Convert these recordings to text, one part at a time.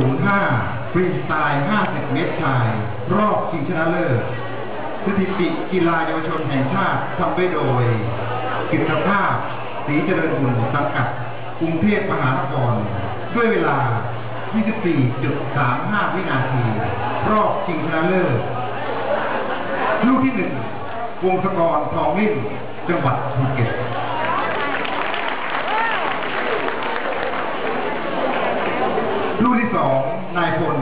05ฟรีสไตล์ 50 เมตรชาย รอบชิงชนะเลิศสถิติกีฬาเยาวชนแห่งชาติทำไว้โดย กิตภาพสีเจริญบุญสังกัดกรุงเทพมหานคร ด้วยเวลา 24.35 วินาที รอบชิงชนะเลิศ ลูกที่หนึ่งวงศกรทองลิ่มจังหวัดภูเก็ต ลูกที่สองนายพล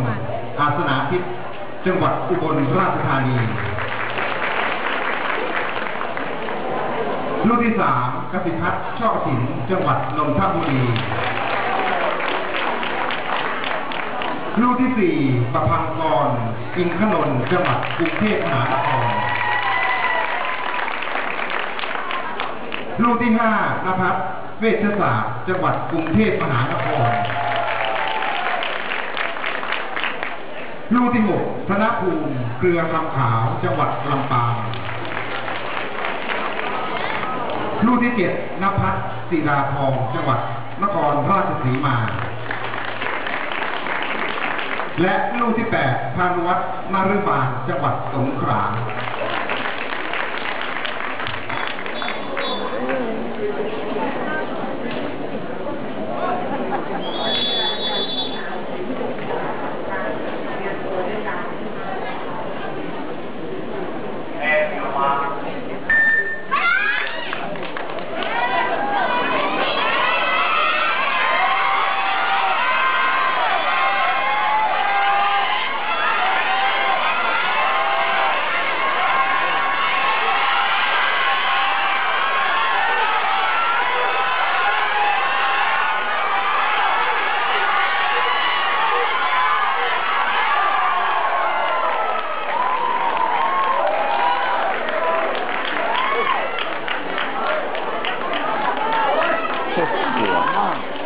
อาสนาทิพย์จังหวัดอุบลราชธานี ลูกที่สามกสิพัฒน์ช่อกสินจังหวัดนนทบุรี ลูกที่สี่ประพังกรอิงขนนท์จังหวัดกรุงเทพมหานคร ลูกที่ห้านภัสเวชศาสตร์จังหวัดกรุงเทพมหานคร ลูกที่หกธนภูมิเครือคำขาว จังหวัดลำปาง ลูกที่เจ็ดนภัสศิลาทอง จังหวัดนครราชสีมา และลูกที่แปดพานุวัฒน์นฤบาลจังหวัดสงขลา 这火嘛。